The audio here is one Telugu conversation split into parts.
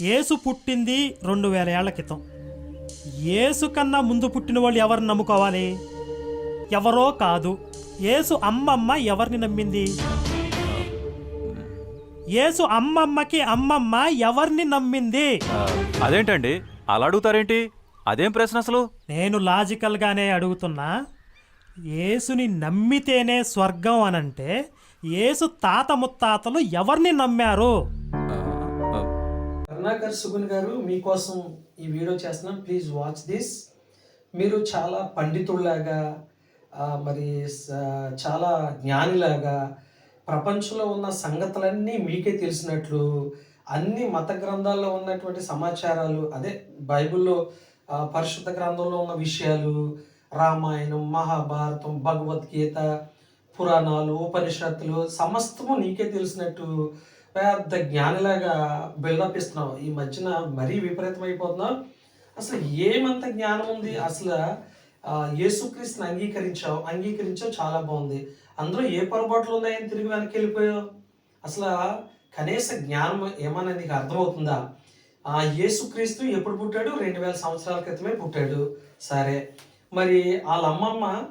యేసు పుట్టింది రెండు వేల ఏళ్ళ క్రితం. యేసు కన్నా ముందు పుట్టిన వాళ్ళు ఎవరిని నమ్ముకోవాలి? ఎవరో కాదు. యేసు అమ్మమ్మ ఎవరిని నమ్మింది? యేసు అమ్మమ్మకి అమ్మమ్మ ఎవరిని నమ్మింది? అదేంటండి? అలా అడుగుతారేంటి? అదేం ప్రశ్న అసలు? నేను లాజికల్గానే అడుగుతున్నా. యేసుని నమ్మితేనే స్వర్గం అనంటే యేసు తాత ముత్తాతలు ఎవరిని నమ్మారు? కరుణాకర్ సుగున్ గారు మీకోసం ఈ వీడియో చేస్తున్నాం. ప్లీజ్ వాచ్ దిస్ మీరు చాలా పండితుల్లాగా మరి చాలా జ్ఞానిలాగా ప్రపంచంలో ఉన్న సంగతులన్నీ మీకే తెలిసినట్లు అన్ని మత గ్రంథాల్లో ఉన్నటువంటి సమాచారాలు అదే బైబిల్లో పరిశుద్ధ గ్రంథంలో ఉన్న విషయాలు రామాయణం మహాభారతం భగవద్గీత పురాణాలు ఉపనిషత్తులు సమస్తము నీకే తెలిసినట్టు పెద్ద జ్ఞానిలాగా బిల్డప్ ఇస్తున్నావు. ఈ మధ్యన మరీ విపరీతం అయిపోతున్నావు అసలు ఏమంత జ్ఞానం ఉంది? అసలు యేసుక్రీస్తుని అంగీకరించావు. అంగీకరించావు చాలా బాగుంది. అందులో ఏ పొరపాట్లు ఉన్నాయని తిరిగి వెనక్కి వెళ్ళిపోయావు? అసలు కనీస జ్ఞానం ఏమన్నా నీకు అర్థమవుతుందా? ఆ యేసుక్రీస్తు ఎప్పుడు పుట్టాడు? రెండు వేల సంవత్సరాల క్రితమే పుట్టాడు. సరే. మరి వాళ్ళ అమ్మమ్మ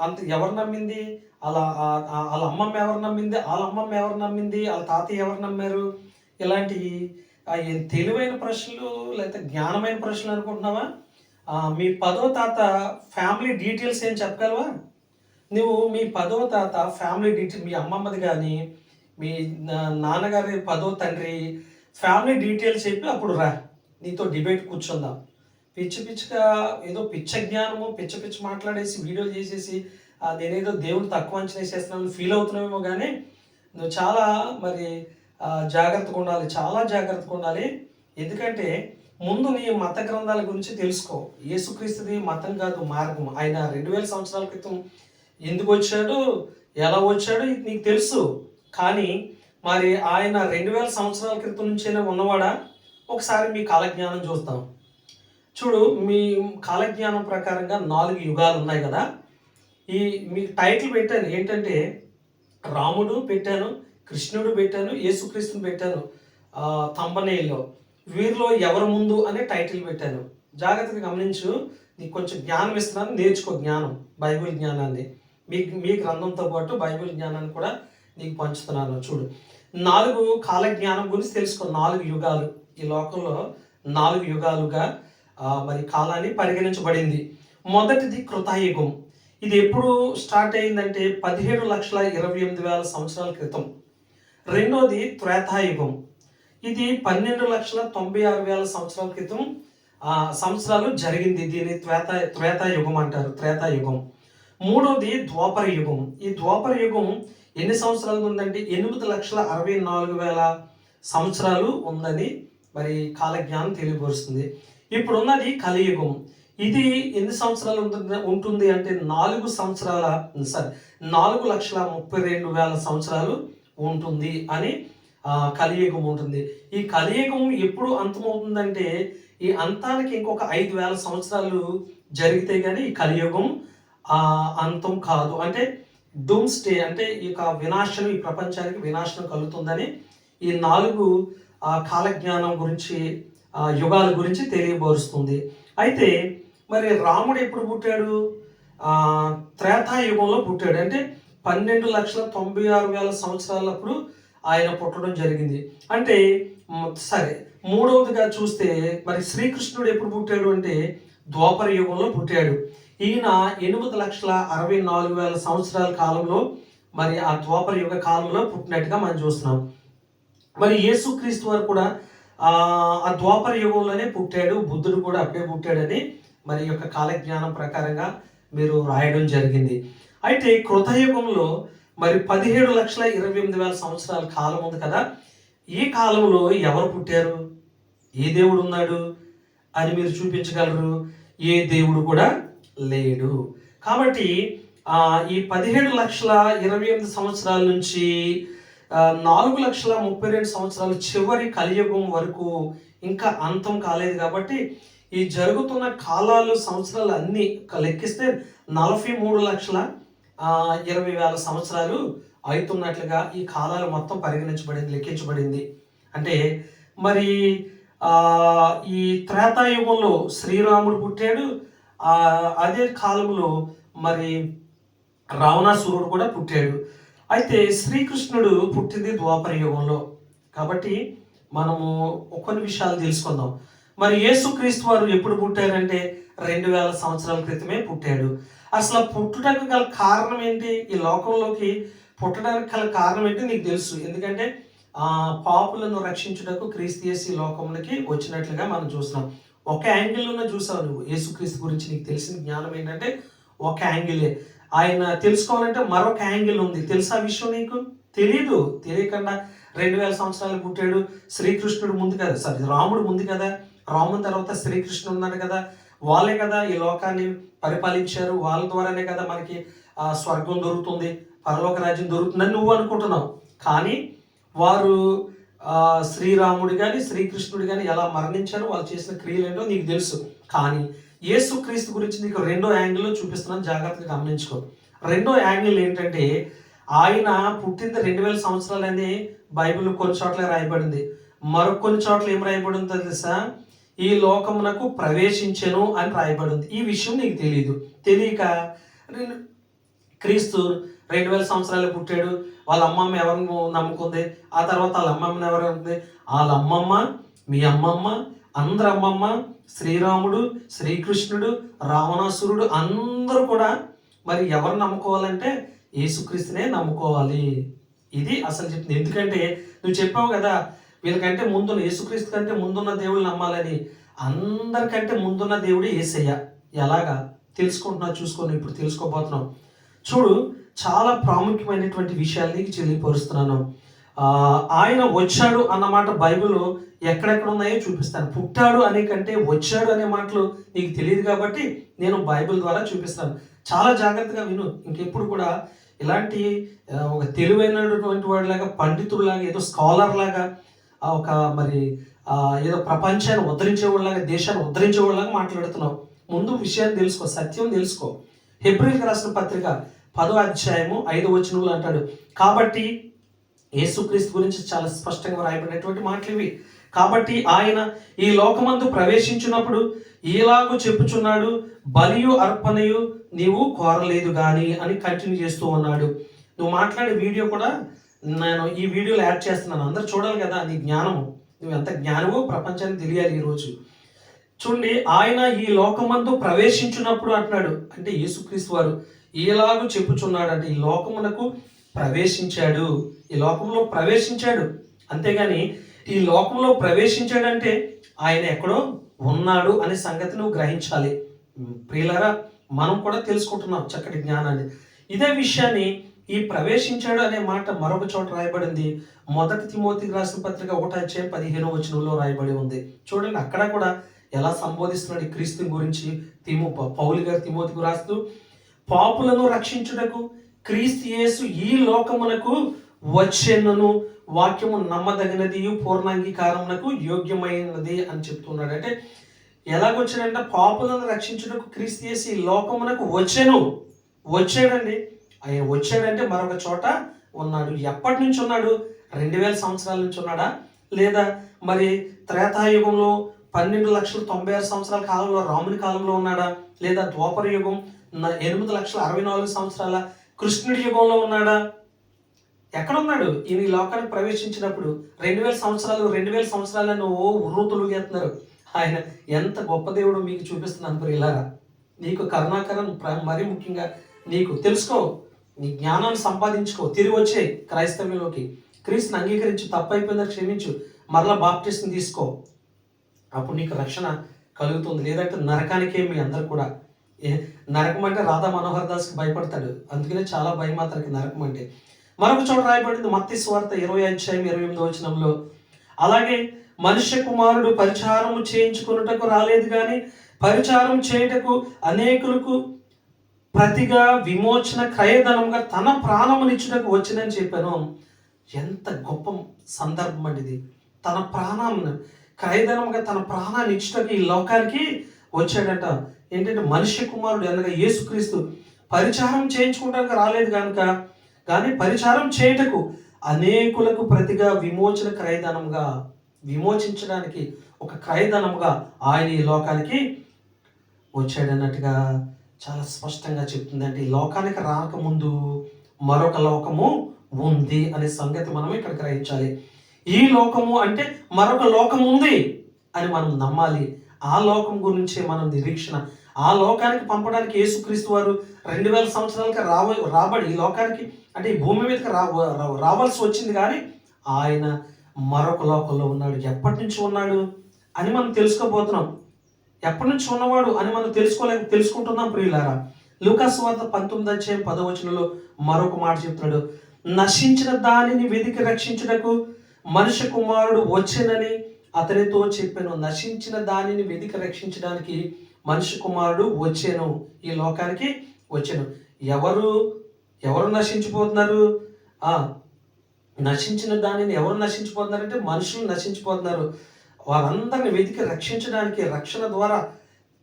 అంత ఎవరు నమ్మింది? అలా వాళ్ళ అమ్మమ్మ ఎవరు నమ్మింది? వాళ్ళ అమ్మమ్మ ఎవరు నమ్మింది? వాళ్ళ తాతయ్య ఎవరు నమ్మారు? ఇలాంటి తెలివైన ప్రశ్నలు లేకపోతే జ్ఞానమైన ప్రశ్నలు అనుకుంటున్నావా? మీ పదో తాత ఫ్యామిలీ డీటెయిల్స్ ఏం చెప్పగలవా? నువ్వు మీ పదో తాత ఫ్యామిలీ డీటెయిల్ మీ అమ్మమ్మది కానీ మీ నా- నాన్నగారి పదో తండ్రి ఫ్యామిలీ డీటెయిల్స్ చెప్పి అప్పుడు రా. నీతో డిబేట్ కూర్చుందాం. పిచ్చి పిచ్చిగా ఏదో పిచ్చ జ్ఞానము పిచ్చ పిచ్చి మాట్లాడేసి వీడియోలు చేసేసి నేనేదో దేవుడు తక్కువ అంచనా వేసేస్తున్నాను ఫీల్ అవుతున్నావేమో కానీ నువ్వు చాలా మరి జాగ్రత్తగా ఉండాలి చాలా జాగ్రత్తగా ఉండాలి. ఎందుకంటే ముందు నీ మత గ్రంథాల గురించి తెలుసుకో. యేసుక్రీస్తుది మతం కాదు మార్గం ఆయన రెండు వేల సంవత్సరాల క్రితం ఎందుకు వచ్చాడు ఎలా వచ్చాడు ఇది నీకు తెలుసు. కానీ మరి ఆయన రెండు వేల సంవత్సరాల క్రితం నుంచైనా ఉన్నవాడా? ఒకసారి మీ కాలజ్ఞానం చూస్తాం చూడు మీ కాలజ్ఞానం ప్రకారంగా నాలుగు యుగాలు ఉన్నాయి కదా. ఈ మీ టైటిల్ పెట్టాను. ఏంటంటే రాముడు పెట్టాను కృష్ణుడు పెట్టాను యేసుక్రీస్తుని పెట్టాను తంబనేల్లో. వీరిలో ఎవరు ముందు అనే టైటిల్ పెట్టాను. జాగ్రత్తగా గమనించు నీకు కొంచెం జ్ఞానం ఇస్తున్నాను నేర్చుకో జ్ఞానం బైబిల్ జ్ఞానాన్ని. మీ మీ గ్రంథంతో పాటు బైబిల్ జ్ఞానాన్ని కూడా నీకు పంచుతున్నాను చూడు. నాలుగు కాల జ్ఞానం గురించి తెలుసుకో నాలుగు యుగాలు. ఈ లోకంలో నాలుగు యుగాలుగా మరి కాలాన్ని పరిగణించబడింది. మొదటిది కృతాయుగం. ఇది ఎప్పుడు స్టార్ట్ అయిందంటే పదిహేడు లక్షల ఇరవై ఎనిమిది వేల సంవత్సరాల క్రితం. రెండోది త్రేతాయుగం. ఇది పన్నెండు లక్షల తొంభై ఆరు వేల సంవత్సరాల క్రితం సంవత్సరాలు జరిగింది. దీని త్వేత త్రేతాయుగం అంటారు త్రేతాయుగం. మూడోది ద్వాపర యుగం ఈ ద్వాపర యుగం ఎన్ని సంవత్సరాలు ఉందంటే ఎనిమిది లక్షల అరవై నాలుగు వేల సంవత్సరాలు ఉందని మరి కాలజ్ఞానం తెలియపరుస్తుంది. ఇప్పుడు ఉన్నది కలియుగం. ఇది ఎన్ని సంవత్సరాలు ఉంటుంది ఉంటుంది అంటే నాలుగు సంవత్సరాల సారీ నాలుగు లక్షల ముప్పై రెండు వేల సంవత్సరాలు ఉంటుంది అని కలియుగం ఉంటుంది. ఈ కలియుగం ఎప్పుడు అంతమవుతుందంటే ఈ అంతానికి ఇంకొక ఐదు వేల సంవత్సరాలు జరిగితే కానీ ఈ కలియుగం అంతం కాదు. అంటే డూమ్ స్టే అంటే ఈ యొక్క వినాశనం ఈ ప్రపంచానికి వినాశనం కలుగుతుందని ఈ నాలుగు కాలజ్ఞానం గురించి యుగాల గురించి తెలియబరుస్తుంది. అయితే మరి రాముడు ఎప్పుడు పుట్టాడు? త్రేతాయుగంలో పుట్టాడు. అంటే పన్నెండు లక్షల తొంభై ఆరు వేల సంవత్సరాలప్పుడు ఆయన పుట్టడం జరిగింది. అంటే సరే మూడవదిగా చూస్తే మరి శ్రీకృష్ణుడు ఎప్పుడు పుట్టాడు అంటే ద్వాపర యుగంలో పుట్టాడు. ఈయన ఎనిమిది లక్షల అరవై నాలుగు వేల సంవత్సరాల కాలంలో మరి ఆ ద్వాపర యుగ కాలంలో పుట్టినట్టుగా మనం చూస్తున్నాం. మరి యేసుక్రీస్తు వారు కూడా ఆ ద్వాపర యుగంలోనే పుట్టాడు బుద్ధుడు కూడా అప్పుడే పుట్టాడని మరి యొక్క కాలజ్ఞానం ప్రకారంగా మీరు రాయడం జరిగింది. అయితే కృతయుగంలో మరి పదిహేడు లక్షల ఇరవై ఎనిమిది వేల సంవత్సరాల కాలం ఉంది కదా ఈ కాలంలో ఎవరు పుట్టారు? ఏ దేవుడు ఉన్నాడు అని మీరు చూపించగలరు? ఏ దేవుడు కూడా లేడు. కాబట్టి ఈ పదిహేడు లక్షల ఇరవై ఎనిమిది సంవత్సరాల నుంచి నాలుగు లక్షల ముప్పై రెండు సంవత్సరాలు చివరి కలియుగం వరకు ఇంకా అంతం కాలేదు కాబట్టి ఈ జరుగుతున్న కాలాలు సంవత్సరాలు అన్ని లెక్కిస్తే నలభై మూడు లక్షల ఇరవై వేల సంవత్సరాలు అవుతున్నట్లుగా ఈ కాలాలు మొత్తం పరిగణించబడింది లెక్కించబడింది. అంటే మరి ఈ త్రేతాయుగంలో శ్రీరాముడు పుట్టాడు. అదే కాలంలో మరి రావణాసురుడు కూడా పుట్టాడు. అయితే శ్రీకృష్ణుడు పుట్టింది ద్వాపర యుగంలో. కాబట్టి మనము కొన్ని విషయాలు తెలుసుకుందాం. మరి యేసుక్రీస్తు వారు ఎప్పుడు పుట్టారంటే? రెండు వేల సంవత్సరాల క్రితమే పుట్టాడు. అసలు పుట్టుటకు గల కారణం ఏంటి? ఈ లోకంలోకి పుట్టడానికి గల కారణం ఏంటి నీకు తెలుసు. ఎందుకంటే ఆ పాపులను రక్షించుటకు క్రీస్తు ఈ లోకంలోకి వచ్చినట్లుగా మనం చూస్తున్నాం. ఒక యాంగిల్లోనే చూసావు నువ్వు. యేసుక్రీస్తు గురించి నీకు తెలిసిన జ్ఞానం ఏంటంటే ఒక యాంగిలే. ఆయన తెలుసుకోవాలంటే మరొక యాంగిల్ ఉంది. తెలుసా విషయం నీకు? తెలీదు. తెలియకుండా రెండు వేల సంవత్సరాలు పుట్టాడు శ్రీకృష్ణుడు ముందు కదా. సారీ రాముడు ముందు కదా. రాముని తర్వాత శ్రీకృష్ణుడు ఉన్నాడు కదా. వాళ్ళే కదా ఈ లోకాన్ని పరిపాలించారు. వాళ్ళ ద్వారానే కదా మనకి ఆ స్వర్గం దొరుకుతుంది పరలోక రాజ్యం దొరుకుతుందని నువ్వు అనుకుంటున్నావు. కానీ వారు శ్రీరాముడు కానీ శ్రీకృష్ణుడు కానీ ఎలా మరణించారో వాళ్ళు చేసిన క్రియలు ఏంటో నీకు తెలుసు. కానీ యేసుక్రీస్తు గురించి నీకు రెండో యాంగిల్లో చూపిస్తున్నాను జాగ్రత్తగా గమనించుకో. రెండో యాంగిల్ ఏంటంటే ఆయన పుట్టింది రెండు వేల సంవత్సరాలని బైబిల్ కొన్ని చోట్ల రాయబడింది. మరొక కొన్ని చోట్ల ఏం రాయబడిందో తెలుసా? ఈ లోకమునకు ప్రవేశించెను అని రాయబడింది. ఈ విషయం నీకు తెలియదు తెలియక నేను క్రీస్తు రెండు వేల సంవత్సరాలు పుట్టాడు. వాళ్ళ అమ్మమ్మ ఎవరిని నమ్ముకుంది? ఆ తర్వాత వాళ్ళ అమ్మమ్మని ఎవరు ఉంది వాళ్ళ అమ్మమ్మ మీ అమ్మమ్మ అందరు అమ్మమ్మ శ్రీరాముడు శ్రీకృష్ణుడు రావణాసురుడు అందరూ కూడా మరి ఎవరు నమ్ముకోవాలంటే యేసుక్రీస్తునే నమ్ముకోవాలి. ఇది అసలు చెప్తుంది. ఎందుకంటే నువ్వు చెప్పావు కదా వీళ్ళకంటే ముందున్న యేసుక్రీస్తు కంటే ముందున్న దేవుడు నమ్మాలని. అందరికంటే ముందున్న దేవుడు ఏసయ్య. ఎలాగా? తెలుసుకుంటున్నా చూసుకొని ఇప్పుడు తెలుసుకోబోతున్నాం చూడు చాలా ప్రాముఖ్యమైనటువంటి విషయాల్ని నీకు తెలియపరుస్తున్నాను. ఆయన వచ్చాడు అన్నమాట బైబిల్ ఎక్కడెక్కడ ఉన్నాయో చూపిస్తాను. పుట్టాడు అనే కంటే వచ్చాడు అనే మాటలు నీకు తెలియదు కాబట్టి నేను బైబిల్ ద్వారా చూపిస్తాను. చాలా జాగ్రత్తగా విను. ఇంకెప్పుడు కూడా ఇలాంటి ఒక తెలివైనటువంటి వాడిలాగా పండితుడిలాగా ఏదో స్కాలర్ లాగా ఒక మరి ఏదో ప్రపంచాన్ని ఉద్ధరించేవాళ్ళలాగా దేశాన్ని ఉద్ధరించేవాళ్ళలాగా మాట్లాడుతున్నావు. ముందు విషయాన్ని తెలుసుకో సత్యం తెలుసుకో. హెబ్రిల్కి రాసిన పత్రిక పదో అధ్యాయము ఐదో వచనంలో అంటాడు. కాబట్టి యేసుక్రీస్తు గురించి చాలా స్పష్టంగా రాయబడినటువంటి మాటలు ఇవి. కాబట్టి ఆయన ఈ లోకమందు ప్రవేశించినప్పుడు ఈలాగు చెప్పుచున్నాడు బలియు అర్పణయు నీవు కోరలేదు కానీ అని కంటిన్యూ చేస్తూ ఉన్నాడు. నువ్వు మాట్లాడే వీడియో కూడా నేను ఈ వీడియోలో యాడ్ చేస్తున్నాను. అందరు చూడాలి కదా నీ జ్ఞానము. నువ్వు ఎంత జ్ఞానమో ప్రపంచానికి తెలియాలి ఈరోజు చూడండి ఆయన ఈ లోకమందు ప్రవేశించినప్పుడు అంటున్నాడు అంటే యేసుక్రీస్తు వారు ఈలాగు చెప్పుచున్నాడు అంటే ఈ లోకమునకు ప్రవేశించాడు. ఈ లోకంలో ప్రవేశించాడు. అంతేగాని ఈ లోకంలో ప్రవేశించాడంటే ఆయన ఎక్కడో ఉన్నాడు అనే సంగతి నువ్వు గ్రహించాలి. ప్రియులరా మనం కూడా తెలుసుకుంటున్నాం చక్కటి జ్ఞానాన్ని. ఇదే విషయాన్ని ఈ ప్రవేశించాడు అనే మాట మరొక చోట రాయబడింది. మొదటి తిమోతికి రాసిన పత్రిక ఒకటి అధ్యాయం పదిహేను వచనంలో రాయబడి ఉంది. చూడండి అక్కడ కూడా ఎలా సంబోధిస్తున్నాడు ఈ క్రీస్తు గురించి తిమో పౌలు గారు తిమోతికి రాస్తూ పాపులను రక్షించుటకు క్రీస్తు యేసు ఈ లోకమునకు వచ్చెన్నను వాక్యము నమ్మదగినది పూర్ణాంగీకారమునకు యోగ్యమైనది అని చెప్తున్నాడు. అంటే ఎలాగొచ్చాడంటే పాపులను రక్షించుటకు క్రీస్తు చేసి ఈ లోకమునకు వచ్చాను. వచ్చాడండి. ఆయన వచ్చాడంటే మరొక చోట ఉన్నాడు. ఎప్పటి నుంచి ఉన్నాడు? రెండు వేల సంవత్సరాల నుంచి ఉన్నాడా? లేదా మరి త్రేతాయుగంలో పన్నెండు లక్షల తొంభై ఆరు సంవత్సరాల కాలంలో రాముని కాలంలో ఉన్నాడా? లేదా ద్వాపర యుగం ఎనిమిది లక్షల అరవై నాలుగు సంవత్సరాల కృష్ణుడి యుగంలో ఉన్నాడా? ఎక్కడ ఉన్నాడు ఈయన ఈ లోకానికి ప్రవేశించినప్పుడు రెండు వేల సంవత్సరాలు రెండు వేల సంవత్సరాలను ఓ ఉర్రూతులు చేస్తున్నారు ఆయన ఎంత గొప్ప దేవుడు మీకు చూపిస్తున్నాను మరి నీకు కరుణాకరం మరీ ముఖ్యంగా నీకు తెలుసుకో. నీ జ్ఞానాన్ని సంపాదించుకో. తిరిగి వచ్చే క్రైస్తవ్యంలోకి క్రీస్తుని అంగీకరించి తప్పైపోయిందని క్షమించు. మరలా బాప్టిస్ట్ని తీసుకో. అప్పుడు నీకు రక్షణ కలుగుతుంది. లేదంటే నరకానికే మీ అందరు కూడా నరకం అంటే రాధా మనోహర్ దాస్కి భయపడతాడు. అందుకనే చాలా భయం అతనికి నరకం అంటే. మరొక చోట రాయబడింది మత్తి స్వార్థ ఇరవై అధ్యాయం ఇరవై ఎనిమిదో వచనంలో. అలాగే మనుష్య కుమారుడు పరిచారము చేయించుకున్నటకు రాలేదు కానీ పరిచారం చేయుటకు అనేకులకు ప్రతిగా విమోచన క్రయధనంగా తన ప్రాణమునిచ్చుటకు వచ్చిందని చెప్పాను. ఎంత గొప్ప సందర్భం అండి ఇది. తన ప్రాణం క్రయధనంగా తన ప్రాణాన్ని ఇచ్చుటకు ఈ లోకానికి వచ్చాడట. ఏంటంటే మనిషి కుమారుడు అనగా యేసుక్రీస్తు. పరిచారం చేయించుకోవడానికి రాలేదు కనుక కానీ పరిచారం చేయుటకు అనేకులకు ప్రతిగా విమోచన క్రయధనంగా విమోచించడానికి ఒక క్రయధనంగా ఆయన ఈ లోకానికి వచ్చాడన్నట్టుగా చాలా స్పష్టంగా చెప్తుందండి. ఈ లోకానికి రాకముందు మరొక లోకము ఉంది అనే సంగతి మనం ఇక్కడ గ్రహించాలి. ఈ లోకము అంటే మరొక లోకం ఉంది అని మనం నమ్మాలి. ఆ లోకం గురించే మనం నిరీక్షణ. ఆ లోకానికి పంపడానికి యేసుక్రీస్తు వారు రెండు వేల సంవత్సరాలకి రావ రాబడి ఈ లోకానికి అంటే ఈ భూమి మీదకి రా రా- రావాల్సి వచ్చింది కానీ ఆయన మరొక లోకంలో ఉన్నాడు. ఎప్పటి నుంచి ఉన్నాడు అని మనం తెలుసుకోబోతున్నాం. ఎప్పటి నుంచి ఉన్నవాడు అని మనం తెలుసుకోలేక తెలుసుకుంటున్నాం ప్రియులారా. లూకాస్ వార్త పంతొమ్మిది అధ్యాయం పదవచనంలో మరొక మాట చెప్తున్నాడు. నశించిన దానిని వెతికి రక్షించుటకు మనుష్య కుమారుడు వచ్చేనని అతనితో చెప్పాను నశించిన దానిని వెతికి రక్షించడానికి మనిషి కుమారుడు వచ్చాను ఈ లోకానికి వచ్చాను. ఎవరు ఎవరు నశించిపోతున్నారు? ఆ నశించిన దానిని ఎవరు నశించిపోతున్నారంటే మనుషులు నశించిపోతున్నారు. వారందరిని వెతికి రక్షించడానికి రక్షణ ద్వారా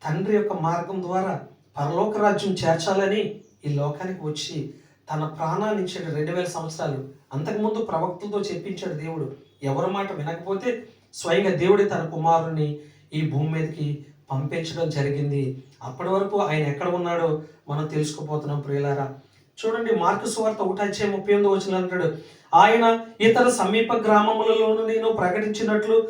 తండ్రి యొక్క మార్గం ద్వారా పరలోక రాజ్యం చేర్చాలని ఈ లోకానికి వచ్చి తన ప్రాణాన్ని ఇచ్చాడు రెండు వేల సంవత్సరాలు. అంతకుముందు ప్రవక్తలతో చెప్పించాడు దేవుడు ఎవరి మాట వినకపోతే స్వయంగా దేవుడే తన కుమారుని ఈ భూమి మీదకి పంపించడం జరిగింది. అప్పటి వరకు ఆయన ఎక్కడ ఉన్నాడో మనం తెలుసుకోపోతున్నాం ప్రియులారా. చూడండి మార్కు సువార్త ఒకటి ముప్పై ఎనిమిది వచ్చిన అంటాడు ఆయన ఇతర సమీప గ్రామములలోనూ నేను ప్రకటించినట్లు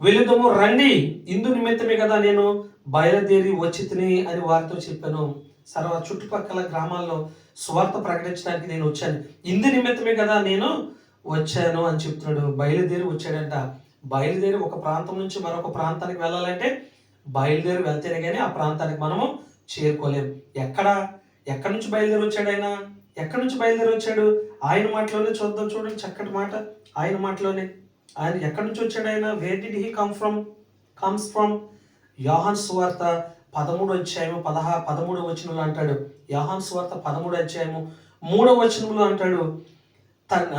వెలుదము రండి ఇందు నిమిత్తమే కదా నేను బయలుదేరి వచ్చి తిని అని వారితో చెప్పాను. సర్వ చుట్టుపక్కల గ్రామాల్లో స్వార్థ ప్రకటించడానికి నేను వచ్చాను. ఇందు నిమిత్తమే కదా నేను వచ్చాను అని చెప్తున్నాడు. బయలుదేరి వచ్చాడంట. బయలుదేరి ఒక ప్రాంతం నుంచి మరొక ప్రాంతానికి వెళ్ళాలంటే బయలుదేరి వెళ్తేనే కానీ ఆ ప్రాంతానికి మనము చేరుకోలేం. ఎక్కడ? ఎక్కడి నుంచి బయలుదేరి వచ్చాడు ఆయన? ఎక్కడి నుంచి బయలుదేరి వచ్చాడు? ఆయన మాటలోనే చూద్దాం చూడండి చక్కటి మాట. ఆయన మాటలోనే. ఆయన ఎక్కడి నుంచి వచ్చాడు ఆయన? Where did he come from comes from యోహాన్ సువార్త పదమూడు అధ్యాయము పదహా పదమూడు వచనంలో అంటాడు. యోహాన్ సువార్త పదమూడు అధ్యాయము మూడవ వచనంలో అంటాడు. తన్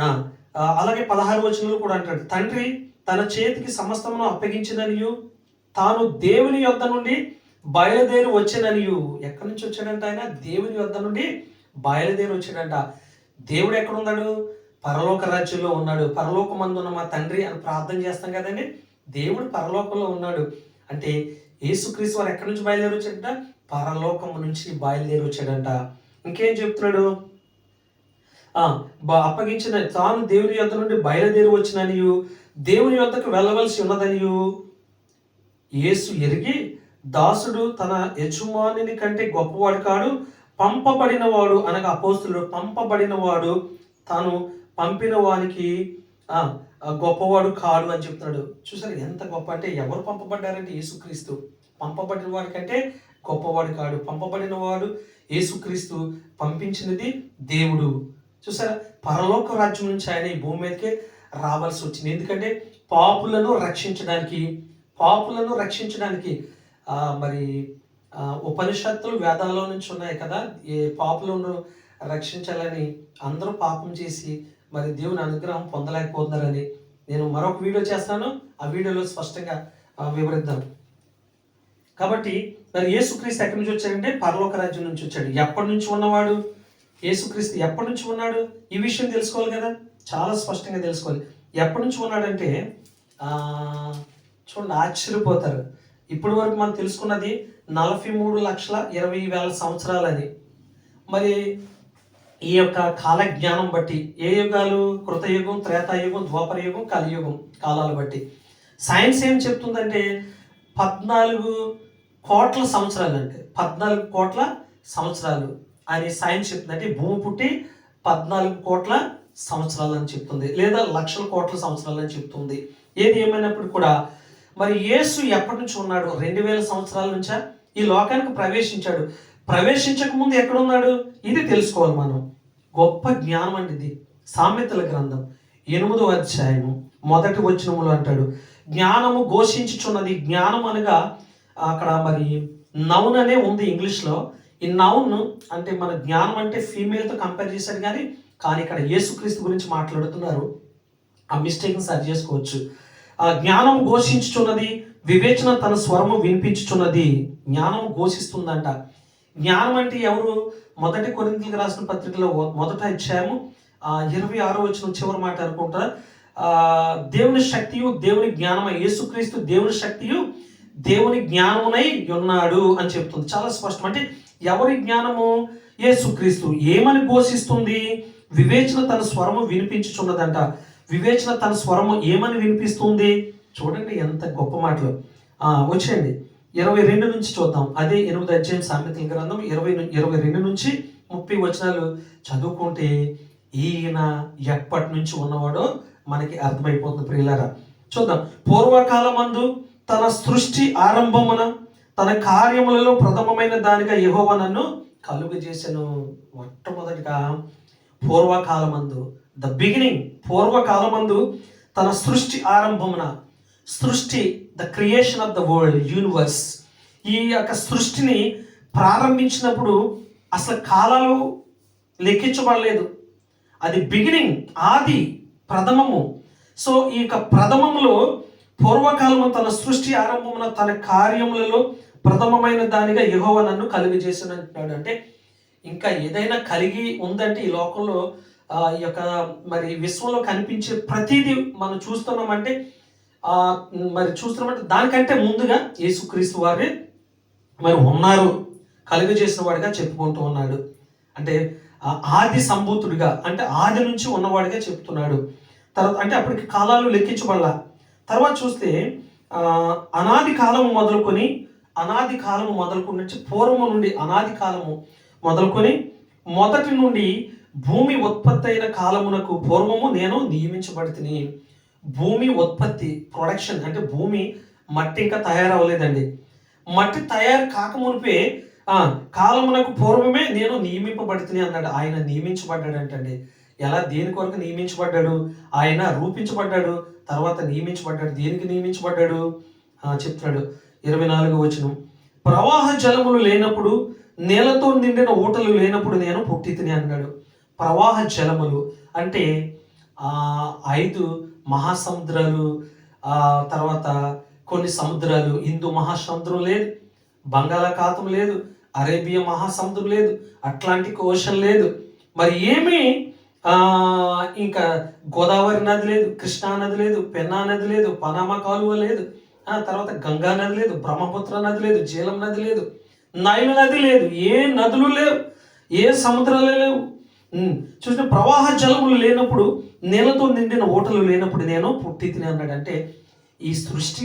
అలాగే పదహారు వచనంలో కూడా అంటాడు. తండ్రి తన చేతికి సమస్తమును అప్పగించిననియు తాను దేవుని యొద్ద నుండి బయలుదేరి వచ్చాననియు. ఎక్కడి నుంచి వచ్చాడంట ఆయన? దేవుని యొద్ద నుండి బయలుదేరి వచ్చాడంట. దేవుడు ఎక్కడున్నాడు? పరలోక రాజ్యంలో ఉన్నాడు. పరలోకమందున్న మా తండ్రి అని ప్రార్థన చేస్తాం కదండి. దేవుడు పరలోకంలో ఉన్నాడు. అంటే యేసుక్రీస్తు వారు ఎక్కడి నుంచి బయలుదేరి వచ్చాడంట? పరలోకం నుంచి బయలుదేరి వచ్చాడంట. ఇంకేం చెప్తున్నాడు? అప్పగించిన తాను దేవుని యొద్ద నుండి బయలుదేరి వచ్చిననియు దేవుని యొద్దకు వెళ్ళవలసి ఉన్నదనియు? యేసు ఎరిగి దాసుడు తన యజమానిని కంటే గొప్పవాడు కాడు పంపబడినవాడు అనగా అపోస్తులు పంపబడినవాడు తాను పంపిన వానికి గొప్పవాడు కాడు అని చెప్తున్నాడు. చూసారు ఎంత గొప్ప అంటే ఎవరు పంపబడ్డారంటే యేసుక్రీస్తు. పంపబడిన వాడికంటే గొప్పవాడు కాడు. పంపబడిన వాడు యేసుక్రీస్తు పంపించినది దేవుడు. చూసారా? పరలోక రాజ్యం నుంచి ఆయన ఈ భూమి మీదకే రావాల్సి వచ్చింది. ఎందుకంటే పాపులను రక్షించడానికి పాపులను రక్షించడానికి మరి ఉపనిషత్తులు వేదాల్లో నుంచి ఉన్నాయి కదా. ఏ పాపులను రక్షించాలని అందరూ పాపం చేసి మరి దేవుని అనుగ్రహం పొందలేకపోతున్నారని నేను మరొక వీడియో చేస్తాను. ఆ వీడియోలో స్పష్టంగా వివరిద్దాం. కాబట్టి మరి యేసుక్రీస్తు ఎక్కడి నుంచి వచ్చాడంటే పరలోక రాజ్యం నుంచి వచ్చాడు. ఎప్పటి నుంచి ఉన్నవాడు? యేసుక్రీస్తు ఎప్పటి నుంచి ఉన్నాడు? ఈ విషయం తెలుసుకోవాలి కదా? చాలా స్పష్టంగా తెలుసుకోవాలి. ఎప్పటి నుంచి ఉన్నాడంటే చూడండి ఆశ్చర్యపోతారు. ఇప్పటి వరకు మనం తెలుసుకున్నది నలభై మూడు లక్షల ఇరవై వేల సంవత్సరాలని మరి ఈ యొక్క కాల జ్ఞానం బట్టి ఏ యుగాలు? కృతయుగం త్రేతాయుగం ద్వాపరయుగం కలియుగం కాలాలు బట్టి. సైన్స్ ఏం చెప్తుందంటే పద్నాలుగు కోట్ల సంవత్సరాలు అంటే పద్నాలుగు కోట్ల సంవత్సరాలు. అని సైన్స్ చెప్తుంది అంటే భూమి పుట్టి పద్నాలుగు కోట్ల సంవత్సరాలు అని చెప్తుంది. లేదా లక్షల కోట్ల సంవత్సరాలు అని చెప్తుంది. ఏది ఏమైనప్పుడు కూడా మరి యేసు ఎప్పటి నుంచి ఉన్నాడు? రెండు వేల సంవత్సరాల నుంచా? ఈ లోకానికి ప్రవేశించాడు. ప్రవేశించక ముందు ఎక్కడ ఉన్నాడు? ఇది తెలుసుకోవాలి మనం. గొప్ప జ్ఞానం అండి ఇది. సామెతల గ్రంథం ఎనిమిదో అధ్యాయము మొదటి వచనములు అంటాడు. జ్ఞానము ఘోషించుచున్నది జ్ఞానం అనగా అక్కడ మరి నౌన్ అనే ఉంది ఇంగ్లీష్లో. ఈ నౌన్ అంటే మన జ్ఞానం అంటే ఫీమేల్తో కంపేర్ చేశాడు కానీ కానీ ఇక్కడ యేసుక్రీస్తు గురించి మాట్లాడుతున్నారు. ఆ మిస్టేక్ని సరి చేసుకోవచ్చు. ఆ జ్ఞానం ఘోషించుచున్నది వివేచన తన స్వరము వినిపించుచున్నది జ్ఞానం ఘోషిస్తుందంట. జ్ఞానం అంటే ఎవరు? మొదటి కొరింతలకు రాసిన పత్రికలో మొదట ఇచ్చాము ఇరవై ఆరో వచ్చిన చివరి మాట అనుకుంటా. దేవుని శక్తియు దేవుని జ్ఞానమై యేసుక్రీస్తు దేవుని శక్తియు దేవుని జ్ఞానమునై ఉన్నాడు అని చెప్తుంది. చాలా స్పష్టం. అంటే ఎవరి జ్ఞానము? యేసుక్రీస్తు. ఏమని ఘోషిస్తుంది? వివేచన తన స్వరము వినిపించుచున్నదంట. వివేచన తన స్వరము ఏమని వినిపిస్తుంది? చూడండి ఎంత గొప్ప మాటలు. వచ్చేయండి. ఇరవై రెండు నుంచి చూద్దాం. అదే ఎనిమిది అధ్యాయం సామెతల గ్రంథం ఇరవై ఇరవై రెండు నుంచి ముప్పై వచనాలు చదువుకుంటే ఈయన ఎప్పటి నుంచి ఉన్నవాడో మనకి అర్థమైపోతుంది ప్రియులారా. చూద్దాం. పూర్వకాలమందు తన సృష్టి ఆరంభమున తన కార్యములలో ప్రథమమైన దానిగా యహోవ నన్ను కలుగు మొట్టమొదటిగా పూర్వకాలమందు ద బిగినింగ్ పూర్వకాలమందు తన సృష్టి ఆరంభమున సృష్టి the creation of the world universe ఈ యొక్క సృష్టిని ప్రారంభించినప్పుడు అసలు కాలాలు లెక్కించబడలేదు. అది బిగినింగ్ ఆది ప్రథమము. సో ఈ యొక్క ప్రథమములో పూర్వకాలము తన సృష్టి ఆరంభమున తన కార్యములలో ప్రథమమైన దానిగా యహోవ నన్ను కలిగి చేసిన అంటున్నాడు అంటే ఇంకా ఏదైనా కలిగి ఉందంటే ఈ లోకంలో ఆ, ఈ యొక్క మరి విశ్వంలో కనిపించే ప్రతిదీ మనం చూస్తున్నామంటే ఆ, మరి చూస్తున్నామంటే దానికంటే ముందుగా యేసుక్రీస్తు వారే మరి ఉన్నారు కలుగు చేసిన వాడిగా చెప్పుకుంటూ ఉన్నాడు. అంటే ఆది సంభూతుడిగా అంటే ఆది నుంచి ఉన్నవాడిగా చెప్తున్నాడు. తర్వాత అంటే అప్పటికి కాలాలు లెక్కించబడలా. తర్వాత చూస్తే అనాది కాలము మొదలుకొని అనాది కాలము మొదలుకొని నుంచి పూర్వము నుండి అనాది కాలము మొదలుకొని మొదటి నుండి భూమి ఉత్పత్తి అయిన కాలమునకు పూర్వము నేను నియమించబడితిని. భూమి ఉత్పత్తి ప్రొడక్షన్ అంటే భూమి మట్టి ఇంకా తయారవ్వలేదండి. మట్టి తయారు కాకమునిపే కాలమునకు పూర్వమే నేను నియమింపబడితిని అన్నాడు. ఆయన నియమించబడ్డాడు అంటండి ఎలా దేని కొరకు నియమించబడ్డాడు? ఆయన రూపించబడ్డాడు. తర్వాత నియమించబడ్డాడు. దేనికి నియమించబడ్డాడు? చెప్తాడు ఇరవై నాలుగు వచనం. ప్రవాహ జలములు లేనప్పుడు నేలతో నిండిన ఊటలు లేనప్పుడు నేను పుట్టితిని అన్నాడు. ప్రవాహ జలములు అంటే ఆ ఐదు మహాసముద్రాలు ఆ తర్వాత కొన్ని సముద్రాలు. హిందూ మహాసముద్రం లేదు బంగాళాఖాతం లేదు అరేబియా మహాసముద్రం లేదు అట్లాంటిక్ ఓషన్ లేదు. మరి ఏమీ ఇంకా గోదావరి నది లేదు కృష్ణా నది లేదు పెన్నా నది లేదు పనామా కాలువ లేదు. ఆ తర్వాత గంగా నది లేదు బ్రహ్మపుత్ర నది లేదు జీలం నది లేదు. నైలు నది లేదు ఏ నదులు లేవు ఏ సముద్రాలు లేవు. చూసిన ప్రవాహ జలములు లేనప్పుడు నేలతో నిండిన ఓటలు లేనప్పుడు నేను పుట్టితిని అన్నాడంటే ఈ సృష్టి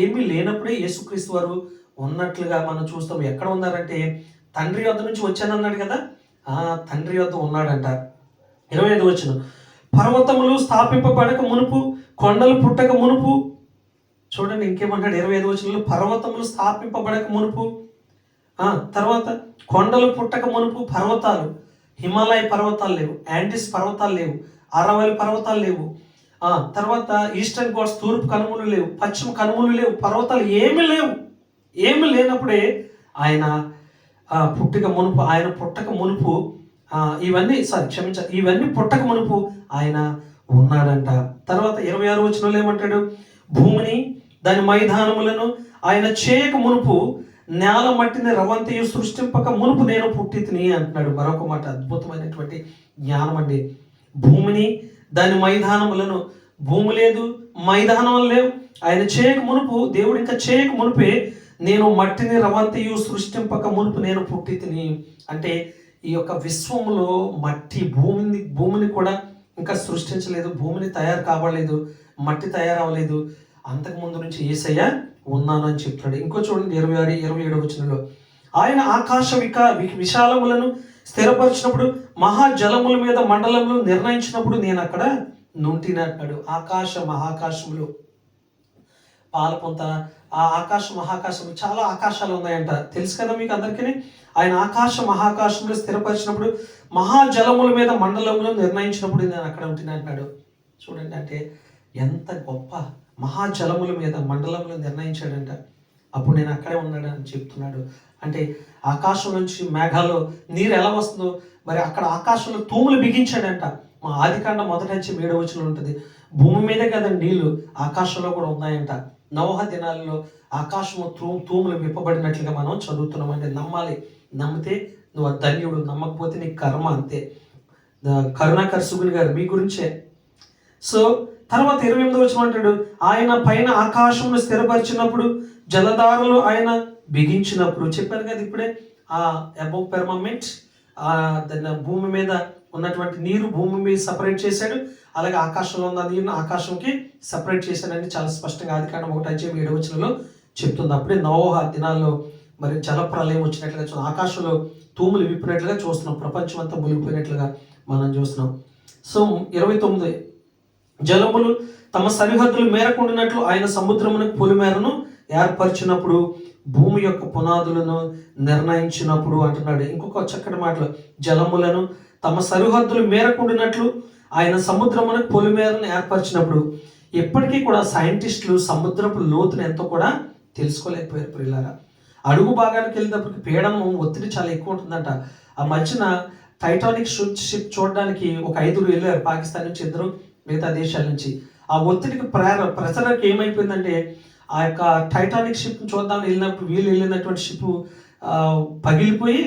ఏమీ లేనప్పుడే యేసుక్రీస్తు వారు ఉన్నట్లుగా మనం చూస్తాం. ఎక్కడ ఉన్నారంటే తండ్రి వద్ద నుంచి వచ్చానన్నాడు కదా? ఆ తండ్రి వద్ద ఉన్నాడంట. ఇరవై ఐదు వచ్చిన పర్వతములు స్థాపింపబడక మునుపు కొండలు పుట్టక మునుపు చూడండి ఇంకేమంటాడు? ఇరవై ఐదు వచ్చిన పర్వతములు స్థాపింపబడక మునుపు తర్వాత కొండలు పుట్టక మునుపు పర్వతాలు. హిమాలయ పర్వతాలు లేవు యాండిస్ పర్వతాలు లేవు అరవల్ పర్వతాలు లేవు. తర్వాత ఈస్టర్న్ గోడ్స్ తూర్పు కనుమలు లేవు పశ్చిమ కనుమలు లేవు పర్వతాలు ఏమి లేవు. ఏమి లేనప్పుడే ఆయన పుట్టుక మునుపు ఆయన పుట్టక మునుపు ఇవన్నీ సారీ క్షమించ ఇవన్నీ పుట్టక మునుపు ఆయన ఉన్నాడంట. తర్వాత ఇరవై ఆరు వచ్చినలో ఏమంటాడు? భూమిని దాని మైదానములను ఆయన చేయక మునుపు నేల మట్టిని రవంతియు సృష్టింపక మునుపు నేను పుట్టితిని అంటున్నాడు. మరొక మాట అద్భుతమైనటువంటి జ్ఞానం అండి. భూమిని దాని మైదానములను భూమి లేదు మైదానం లేవు. ఆయన చేయక మునుపు దేవుడు ఇంకా చేయక మునుపే నేను మట్టిని రవంతియు సృష్టింపక మునుపు నేను పుట్టితిని అంటే ఈ యొక్క విశ్వములో మట్టి భూమిని భూమిని కూడా ఇంకా సృష్టించలేదు భూమిని తయారు కావలేదు మట్టి తయారవ్వలేదు. అంతకు ముందు నుంచి ఏసయ్య ఉన్నాను అని చెప్తున్నాడు. ఇంకో చూడండి ఇరవై ఆరు ఇరవై ఏడు వచనంలో. ఆయన ఆకాశ వికా విశాలములను స్థిరపరిచినప్పుడు మహాజలముల మీద మండలములు నిర్ణయించినప్పుడు నేను అక్కడ నుంటినట్టాడు ఆకాశ మహాకాశములు. పాలపొంత ఆ ఆకాశ మహాకాశం చాలా ఆకాశాలు ఉన్నాయంట. తెలుసు కదా మీకు అందరికీ? ఆయన ఆకాశ మహాకాశంలో స్థిరపరిచినప్పుడు మహాజలముల మీద మండలములు నిర్ణయించినప్పుడు నేను అక్కడ ఉంటుంది అంటాడు చూడండి అంటే ఎంత గొప్ప మహాజలముల మీద మండలములు నిర్ణయించాడంట. అప్పుడు నేను అక్కడే ఉన్నాడు అని చెప్తున్నాడు. అంటే ఆకాశం నుంచి మేఘాలు నీరు ఎలా వస్తుందో మరి అక్కడ ఆకాశంలో తూములు బిగించాడంట. మా ఆదికాండ మొదటి నుంచి ఏడవ ఉంటుంది. భూమి మీదే కదా నీళ్ళు ఆకాశంలో కూడా ఉన్నాయంట. నవహ దినాల్లో ఆకాశము తూ తూములు విప్పబడినట్లుగా మనం చదువుతున్నామంటే నమ్మాలి. నమ్మితే నువ్వు ధన్యుడు నమ్మకపోతే నీ కర్మ అంతే. కరుణాకర్ సుగుని గారు మీ గురించే. సో తర్వాత ఇరవై ఎనిమిది వచ్చిన అంటాడు ఆయన పైన ఆకాశంను స్థిరపరిచినప్పుడు జలధారలు ఆయన బిగించినప్పుడు చెప్పాను కదా ఇప్పుడే ఆ అబౌ పెర్మమెంట్ ఆ దాన్ని భూమి మీద ఉన్నటువంటి నీరు భూమి మీద సపరేట్ చేశాడు అలాగే ఆకాశంలో ఉన్న నీరుని ఆకాశంకి సపరేట్ చేశానని చాలా స్పష్టంగా అధికారం ఒకటి అధ్యాయం ఏడు వచనంలో చెప్తుంది. అప్పుడే నవోహ దినాల్లో మరి జల ప్రళయం వచ్చినట్లుగా చూ ఆకాశంలో తూములు విప్పినట్లుగా చూస్తున్నాం. ప్రపంచం అంతా మునిగిపోయినట్లుగా మనం చూస్తున్నాం. సో ఇరవై తొమ్మిది. జలములు తమ సరిహద్దులు మేరకుండినట్లు ఆయన సముద్రమునకు పొలిమేరను ఏర్పరిచినప్పుడు భూమి యొక్క పునాదులను నిర్ణయించినప్పుడు అంటున్నాడు. ఇంకొక చక్కటి మాటలు. జలములను తమ సరిహద్దులు మేరకుండినట్లు ఆయన సముద్రమునకు పొలిమేరను ఏర్పరిచినప్పుడు ఎప్పటికీ కూడా సైంటిస్టులు సముద్రపు లోతును ఎంతో కూడా తెలుసుకోలేకపోయారు పిల్లారా అడుగు భాగానికి వెళ్ళినప్పటికి పీడనం ఒత్తిడి చాలా ఎక్కువ ఉంటుందంట. ఆ మధ్యన టైటానిక్ షిప్ షిప్ చూడడానికి ఒక ఐదుగురు వెళ్ళారు పాకిస్తాన్ నుంచి ఇద్దరు మిగతా దేశాల నుంచి. ఆ ఒత్తిడికి ప్రేర ప్రెషర్కి ఏమైపోయిందంటే ఆ యొక్క టైటానిక్ షిప్ చూద్దాం వెళ్ళినప్పుడు వీళ్ళు వెళ్ళినటువంటి షిప్ పగిలిపోయి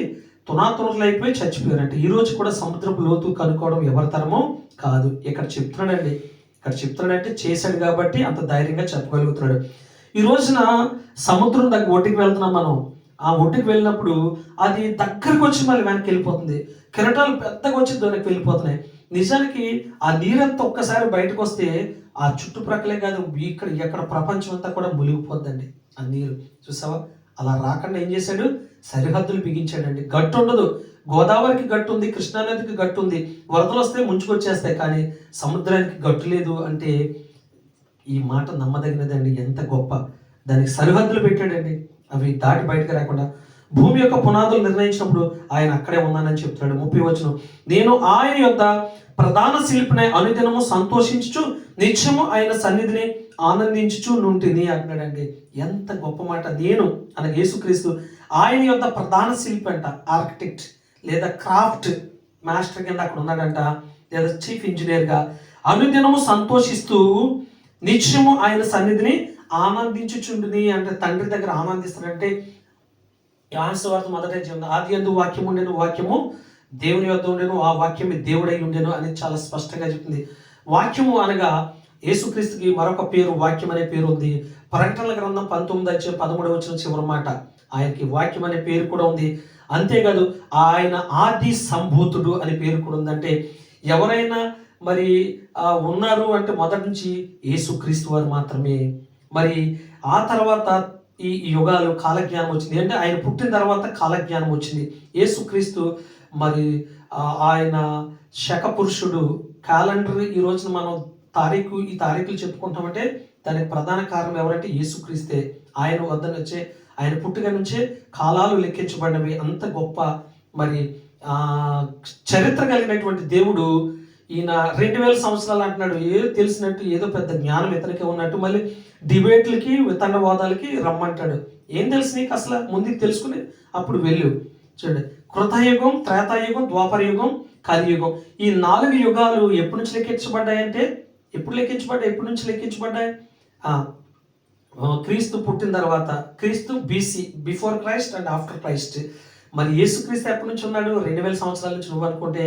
తునాతునకలు అయిపోయి చచ్చిపోయారంట. ఈరోజు కూడా సముద్రపు లోతు కనుక్కోవడం ఎవరి తరమో కాదు. ఇక్కడ చెప్తున్నాడండి. ఇక్కడ చెప్తున్నాడంటే చేశాడు కాబట్టి అంత ధైర్యంగా చెప్పగలుగుతున్నాడు. ఈ రోజున సముద్రం దగ్గర ఒడ్డుకి వెళ్తున్నాం మనం. ఆ ఒడ్డుకి వెళ్ళినప్పుడు అది దగ్గరకు వచ్చి మళ్ళీ వెనక్కి వెళ్ళిపోతుంది. కిరటాలు పెద్దగా వచ్చి దానికి వెళ్ళిపోతున్నాయి. నిజానికి ఆ నీరంతా ఒక్కసారి బయటకు వస్తే ఆ చుట్టుప్రక్కలే కాదు ఇక్కడ ఎక్కడ ప్రపంచం అంతా కూడా మునిగిపోద్దండి ఆ నీరు. చూసావా? అలా రాకుండా ఏం చేశాడు? సరిహద్దులు బిగించాడండి. గట్టు ఉండదు గోదావరికి గట్టు ఉంది కృష్ణానదికి గట్టు ఉంది వరదలు వస్తే ముంచుకొచ్చేస్తాయి కానీ సముద్రానికి గట్టు లేదు అంటే ఈ మాట నమ్మదగినదండి. ఎంత గొప్ప. దానికి సరిహద్దులు పెట్టాడండి. అవి దాటి బయటకు రాకుండా. భూమి యొక్క పునాదులు నిర్ణయించినప్పుడు ఆయన అక్కడే ఉన్నానని చెప్తున్నాడు. ముప్పై వచ్చును నేను ఆయన యొక్క ప్రధాన శిల్పిని అనుదినము సంతోషించుచు నిత్యము ఆయన సన్నిధిని ఆనందించుచు నుంటిని అంటున్నాడండి ఎంత గొప్ప మాట. నేను అనగా యేసుక్రీస్తు ఆయన యొక్క ప్రధాన శిల్పి అంట ఆర్కిటెక్ట్ లేదా క్రాఫ్ట్ మాస్టర్ కింద అక్కడ ఉన్నాడంట లేదా చీఫ్ ఇంజనీర్గా అనుదినము సంతోషిస్తూ నిత్యము ఆయన సన్నిధిని ఆనందించుచుండుని అంటే తండ్రి దగ్గర ఆనందిస్తాడంటే వార్త మొదట చెప్తుంది ఆది ఎందు వాక్యము నేను వాక్యము దేవుని యొద్ ఉండేను ఆ వాక్యమే దేవుడై ఉండేను అని చాలా స్పష్టంగా చెప్తుంది. వాక్యము అనగా యేసుక్రీస్తుకి మరొక పేరు వాక్యం అనే పేరు ఉంది. ప్రకటనల గ్రంథం పంతొమ్మిది వచ్చే పదమూడు వచ్చిన చివరి మాట. ఆయనకి వాక్యం అనే పేరు కూడా ఉంది. అంతేకాదు ఆయన ఆది సంభూతుడు అనే పేరు కూడా ఉందంటే ఎవరైనా మరి ఉన్నారు అంటే మొదటి నుంచి యేసుక్రీస్తు వారు మాత్రమే. మరి ఆ తర్వాత ఈ ఈ యుగాలు కాలజ్ఞానం వచ్చింది. అంటే ఆయన పుట్టిన తర్వాత కాలజ్ఞానం వచ్చింది. యేసుక్రీస్తు మరి ఆయన శక పురుషుడు క్యాలెండర్ ఈ రోజున మనం తారీఖు ఈ తారీఖులు చెప్పుకుంటామంటే దానికి ప్రధాన కారణం ఎవరంటే యేసుక్రీస్తే. ఆయన వద్ద నుంచే ఆయన పుట్టుక నుంచే కాలాలు లెక్కించబడినవి. అంత గొప్ప మరి చరిత్ర కలిగినటువంటి దేవుడు ఈయన రెండు వేల సంవత్సరాలు అంటున్నాడు. ఏదో తెలిసినట్టు ఏదో పెద్ద జ్ఞానం ఇతనికే ఉన్నట్టు మళ్ళీ డిబేట్లకి వితండవాదాలకి రమ్మంటాడు. ఏం తెలుసు నీకు అసలు? ముందుకు తెలుసుకుని అప్పుడు వెళ్ళు. చూడండి కృతయుగం త్రేతాయుగం ద్వాపరయుగం కలియుగం. ఈ నాలుగు యుగాలు ఎప్పటి నుంచి లెక్కించబడ్డాయంటే ఎప్పుడు లెక్కించబడ్డాయి ఎప్పటి నుంచి లెక్కించబడ్డాయి? క్రీస్తు పుట్టిన తర్వాత క్రీస్తు BC before Christ and after Christ మరి యేసుక్రీస్తు ఎప్పటి నుంచి ఉన్నాడు? రెండు వేల సంవత్సరాల నుంచి నువ్వు అనుకుంటే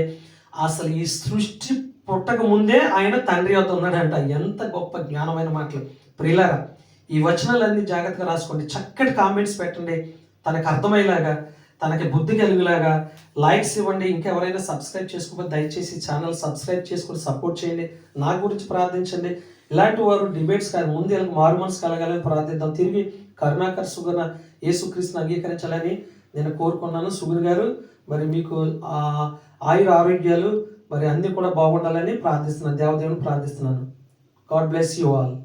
అసలు ఈ సృష్టి పుట్టక ముందే ఆయన తండ్రి వద్ద ఉన్నాడంట. ఎంత గొప్ప జ్ఞానమైన మాటలు. ప్రియులారా ఈ వచనాలన్నీ జాగ్రత్తగా రాసుకోండి. చక్కటి కామెంట్స్ పెట్టండి. తనకు అర్థమయ్యేలాగా తనకి బుద్ధి కలిగేలాగా లైక్స్ ఇవ్వండి. ఇంకెవరైనా సబ్స్క్రైబ్ చేసుకోకపోతే దయచేసి ఛానల్ సబ్స్క్రైబ్ చేసుకుని సపోర్ట్ చేయండి. నా గురించి ప్రార్థించండి. ఇలాంటి వారు డిబేట్స్ కానీ ముందు వీళ్ళకి మారు కలగాలని ప్రార్థిద్దాం. తిరిగి కరుణాకర్ సుగన యేసుక్రీస్తుని అంగీకరించాలని నేను కోరుకున్నాను. సుగర్ గారు మరి మీకు ఆయుర ఆరోగ్యాలు మరి అన్నీ కూడా బాగుండాలని ప్రార్థిస్తున్నాను. దేవదేవుని ప్రార్థిస్తున్నాను. God bless you all.